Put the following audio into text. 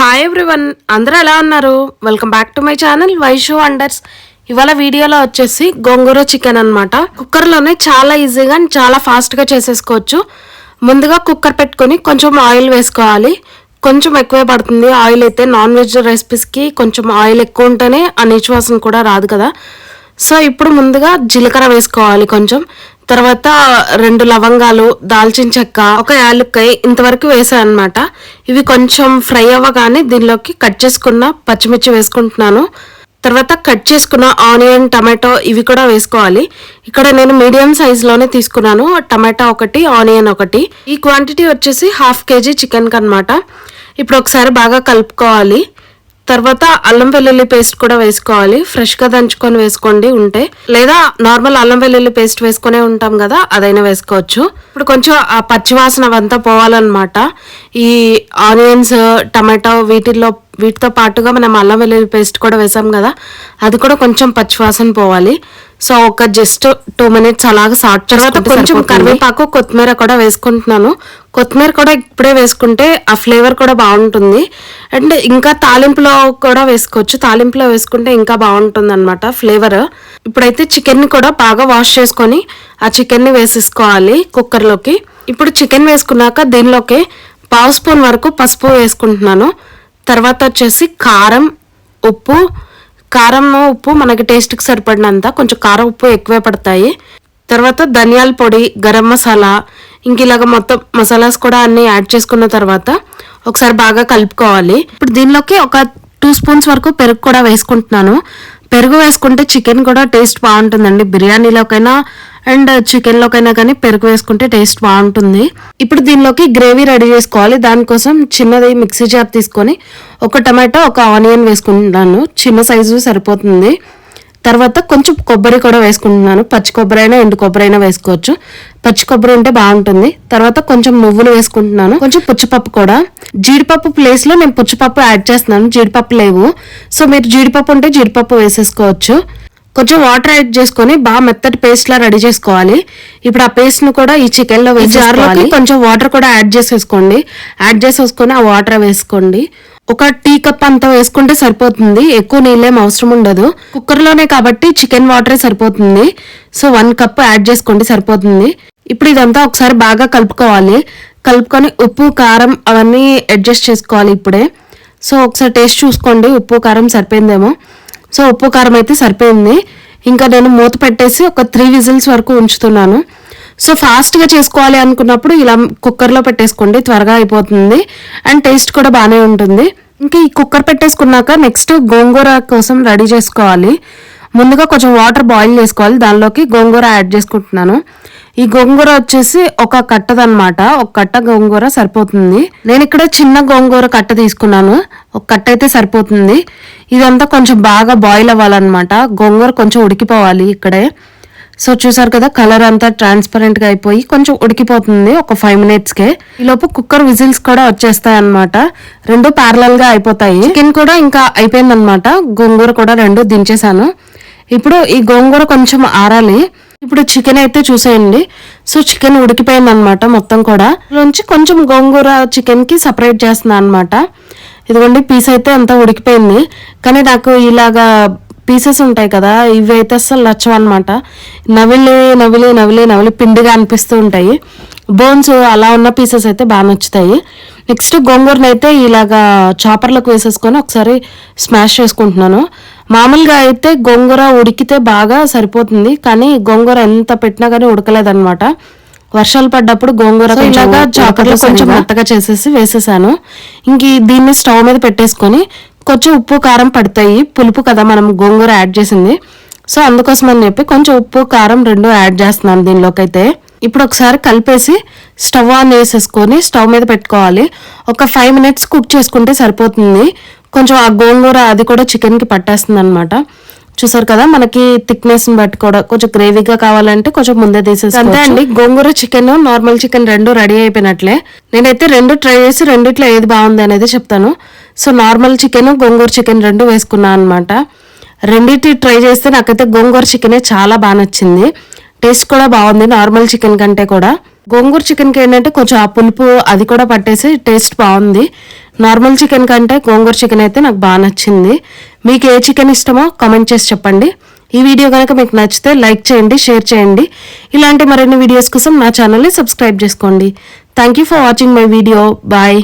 Hi everyone అందరూ ఎలా ఉన్నారు? Welcome back to my channel Vaishu wonders ఇవాళ వీడియోలో వచ్చేసి గోంగూర చికెన్ అనమాట కుక్కర్లోనే చాలా ఈజీగా అండ్ చాలా ఫాస్ట్గా చేసేసుకోవచ్చు. ముందుగా కుక్కర్ పెట్టుకొని కొంచెం ఆయిల్ వేసుకోవాలి. కొంచెం ఎక్కువే పడుతుంది. ఆయిల్ అయితే నాన్ వెజ్ రెసిపీస్కి కొంచెం ఆయిల్ ఎక్కువ ఉంటేనే ఆ నీచు వాసన కూడా రాదు కదా. సో ఇప్పుడు ముందుగా జీలకర్ర వేసుకోవాలి కొంచెం. తర్వాత రెండు లవంగాలు దాల్చిన చెక్క ఒక యాలుక్కాయ ఇంతవరకు వేసాను అనమాట ఇవి కొంచెం ఫ్రై అవ్వగానే దీనిలోకి కట్ చేసుకున్న పచ్చిమిర్చి వేసుకుంటున్నాను. తర్వాత కట్ చేసుకున్న ఆనియన్ టమాటో ఇవి కూడా వేసుకోవాలి. ఇక్కడ నేను మీడియం సైజులోనే తీసుకున్నాను. టమాటా ఒకటి ఆనియన్ ఒకటి. ఈ క్వాంటిటీ వచ్చేసి హాఫ్ కేజీ చికెన్కి అనమాట ఇప్పుడు ఒకసారి బాగా కలుపుకోవాలి. తర్వాత అల్లం వెల్లుల్లి పేస్ట్ కూడా వేసుకోవాలి. ఫ్రెష్గా దంచుకొని వేసుకోండి. ఉంటే లేదా నార్మల్ అల్లం వెల్లుల్లి పేస్ట్ వేసుకునే ఉంటాం కదా అదైనా వేసుకోవచ్చు. ఇప్పుడు కొంచెం ఆ పచ్చివాసన అవంతా పోవాలన్నమాట. ఈ ఆనియన్స్ టమాటో వీటిల్లో వీటితో పాటుగా మనం అల్లం వెల్లుల్లి పేస్ట్ కూడా వేసాం కదా అది కూడా కొంచెం పచ్చివాసన పోవాలి. సో ఒక జస్ట్ టూ మినిట్స్ అలాగ సాట్ తర్వాత కొంచెం కరివేపాకు కొత్తిమీర కూడా వేసుకుంటున్నాను. కొత్తిమీర కూడా ఇప్పుడే వేసుకుంటే ఆ ఫ్లేవర్ కూడా బాగుంటుంది. అండ్ ఇంకా తాలింపులో కూడా వేసుకోవచ్చు. తాలింపులో వేసుకుంటే ఇంకా బాగుంటుంది అనమాట ఫ్లేవర్. ఇప్పుడైతే చికెన్ని కూడా బాగా వాష్ చేసుకొని ఆ చికెన్ని వేసేసుకోవాలి కుక్కర్లోకి. ఇప్పుడు చికెన్ వేసుకున్నాక దీనిలోకి పావు స్పూన్ వరకు పసుపు వేసుకుంటున్నాను. తర్వాత వచ్చేసి కారం ఉప్పు. కారం ఉప్పు మనకి టేస్ట్కి సరిపడినంత కొంచెం కారం ఉప్పు ఎక్కువే పడతాయి. తర్వాత ధనియాల పొడి గరం మసాలా. ఇంక ఇలాగ మొత్తం మసాలాస్ కూడా అన్ని యాడ్ చేసుకున్న తర్వాత ఒకసారి బాగా కలుపుకోవాలి. ఇప్పుడు దీనిలోకి ఒక టూ స్పూన్స్ వరకు పెరుగు కూడా వేసుకుంటున్నాను. పెరుగు వేసుకుంటే చికెన్ కూడా టేస్ట్ బాగుంటుందండి. బిర్యానీలోకైనా అండ్ చికెన్లోకైనా కానీ పెరుగు వేసుకుంటే టేస్ట్ బాగుంటుంది. ఇప్పుడు దీనిలోకి గ్రేవీ రెడీ చేసుకోవాలి. దానికోసం చిన్నది మిక్సీ జార్ తీసుకొని ఒక టమాటో ఒక ఆనియన్ వేసుకుంటున్నాను చిన్న సైజు సరిపోతుంది. తర్వాత కొంచెం కొబ్బరి కూడా వేసుకుంటున్నాను. పచ్చి కొబ్బరి అయినా ఎండు కొబ్బరి అయినా వేసుకోవచ్చు. పచ్చి కొబ్బరి ఉంటే బాగుంటుంది. తర్వాత కొంచెం నువ్వులు వేసుకుంటున్నాను. కొంచెం పుచ్చపప్పు కూడా. జీడిపప్పు ప్లేస్లో నేను పుచ్చపప్పు యాడ్ చేస్తున్నాను. జీడిపప్పు లేవు. సో మీరు జీడిపప్పు ఉంటే జీడిపప్పు వేసేసుకోవచ్చు. కొంచెం వాటర్ యాడ్ చేసుకొని బాగా మెత్తటి పేస్ట్ లా రెడీ చేసుకోవాలి. ఇప్పుడు ఆ పేస్ట్ను కూడా ఈ చికెన్లో వేసుకోవాలి కొంచెం వాటర్ కూడా యాడ్ చేసేసుకోండి. యాడ్ చేసేసుకొని ఆ వాటర్ వేసుకోండి. ఒక టీ కప్ అంతా వేసుకుంటే సరిపోతుంది. ఎక్కువ నీళ్ళేం అవసరం ఉండదు. కుక్కర్లోనే కాబట్టి చికెన్ వాటరే సరిపోతుంది. సో వన్ కప్ యాడ్ చేసుకోండి సరిపోతుంది. ఇప్పుడు ఇదంతా ఒకసారి బాగా కలుపుకోవాలి. కలుపుకొని ఉప్పు కారం అవన్నీ అడ్జస్ట్ చేసుకోవాలి ఇప్పుడే. సో ఒకసారి టేస్ట్ చూసుకోండి. ఉప్పు కారం సరిపోయిందేమో. సో ఉప్పు కారం అయితే సరిపోయింది. ఇంకా నేను మూత పెట్టేసి ఒక త్రీ విజిల్స్ వరకు ఉంచుతున్నాను. సో ఫాస్ట్గా చేసుకోవాలి అనుకున్నప్పుడు ఇలా కుక్కర్లో పెట్టేసుకోండి త్వరగా అయిపోతుంది. అండ్ టేస్ట్ కూడా బాగానే ఉంటుంది. ఇంకా ఈ కుక్కర్ పెట్టేసుకున్నాక నెక్స్ట్ గోంగూర కోసం రెడీ చేసుకోవాలి. ముందుగా కొంచెం వాటర్ బాయిల్ చేసుకోవాలి. దానిలోకి గోంగూర యాడ్ చేసుకుంటున్నాను. ఈ గోంగూర వచ్చేసి ఒక కట్టదనమాట ఒక కట్ట గోంగూర సరిపోతుంది. నేను ఇక్కడ చిన్న గోంగూర కట్ట తీసుకున్నాను. ఒక కట్ట అయితే సరిపోతుంది. ఇదంతా కొంచెం బాగా బాయిల్ అవ్వాలన్నమాట. గోంగూర కొంచెం ఉడికిపోవాలి ఇక్కడే. సో చూసారు కదా కలర్ అంతా ట్రాన్స్పరెంట్గా అయిపోయి కొంచెం ఉడికిపోతుంది ఒక ఫైవ్ మినిట్స్ కే. ఈ లోపు కుక్కర్ విజిల్స్ కూడా వచ్చేస్తాయి అనమాట రెండు ప్యారలల్గా అయిపోతాయి. చికెన్ కూడా ఇంకా అయిపోయింది అనమాట గోంగూర కూడా రెండు దించేసాను ఇప్పుడు ఈ గోంగూర కొంచెం ఆరాలి. ఇప్పుడు చికెన్ అయితే చూసేయండి. సో చికెన్ ఉడికిపోయింది అనమాట మొత్తం కూడా. నుంచి కొంచెం గోంగూర చికెన్కి సపరేట్ చేస్తున్నాను అనమాట ఇదిగోండి పీస్ అయితే అంతా ఉడికిపోయింది. కానీ నాకు ఇలాగా పీసెస్ ఉంటాయి కదా ఇవి అయితే అసలు నచ్చవు అనమాట నవిలి నవిలి నవిలి నవిలి పిండిగా అనిపిస్తూ ఉంటాయి. బోన్స్ అలా ఉన్న పీసెస్ అయితే బాగా నచ్చుతాయి. నెక్స్ట్ గోంగూరని అయితే ఇలాగా చాపర్లకు వేసేసుకొని ఒకసారి స్మాష్ చేసుకుంటున్నాను. మామూలుగా అయితే గోంగూర ఉడికితే బాగా సరిపోతుంది కానీ గోంగూర ఎంత పెట్టినా కానీ ఉడకలేదన్నమాట. వర్షాలు పడ్డప్పుడు గోంగూర ఇలాగా చాపర్లు కొంచెం మెత్తగా చేసేసి వేసేసాను. ఇంక దీన్ని స్టవ్ మీద పెట్టేసుకొని కొంచెం ఉప్పు కారం పడతాయి. పులుపు కదా మనం గోంగూర యాడ్ చేసింది. సో అందుకోసం అని చెప్పి కొంచెం ఉప్పు కారం రెండు యాడ్ చేస్తున్నాను దీనిలోకి అయితే ఇప్పుడు ఒకసారి కలిపేసి స్టవ్ ఆన్ వేసేసుకొని స్టవ్ మీద పెట్టుకోవాలి. ఒక ఫైవ్ మినిట్స్ కుక్ చేసుకుంటే సరిపోతుంది. కొంచెం ఆ గోంగూర అది కూడా చికెన్కి పట్టేస్తుంది అనమాట చూసారు కదా మనకి థిక్నెస్ బట్టి కూడా కొంచెం గ్రేవీగా కావాలంటే కొంచెం ముందే తీసేసి అంతే అండి గోంగూర చికెన్ నార్మల్ చికెన్ రెండు రెడీ అయిపోయినట్లే. నేనైతే రెండు ట్రై చేసి రెండిట్లో ఏది బాగుంది అనేది చెప్తాను. సో నార్మల్ చికెన్ గోంగూర చికెన్ రెండు వేసుకున్నాను అనమాట రెండింటి ట్రై చేస్తే నాకైతే గోంగూర చికెనే చాలా బాగా నచ్చింది. టేస్ట్ కూడా బాగుంది నార్మల్ చికెన్ కంటే కూడా. గోంగూర చికెన్కి ఏంటంటే కొంచెం ఆ పులుపు అది కూడా పట్టేసి టేస్ట్ బాగుంది. నార్మల్ చికెన్ కంటే గోంగూర చికెన్ అయితే నాకు బాగా నచ్చింది. మీకు ఏ చికెన్ ఇష్టమో కామెంట్ చేసి చెప్పండి. ఈ వీడియో కనుక మీకు నచ్చితే లైక్ చేయండి షేర్ చేయండి. ఇలాంటి మరిన్ని వీడియోస్ కోసం నా ఛానల్ని సబ్స్క్రైబ్ చేసుకోండి. Thank you for watching my video bye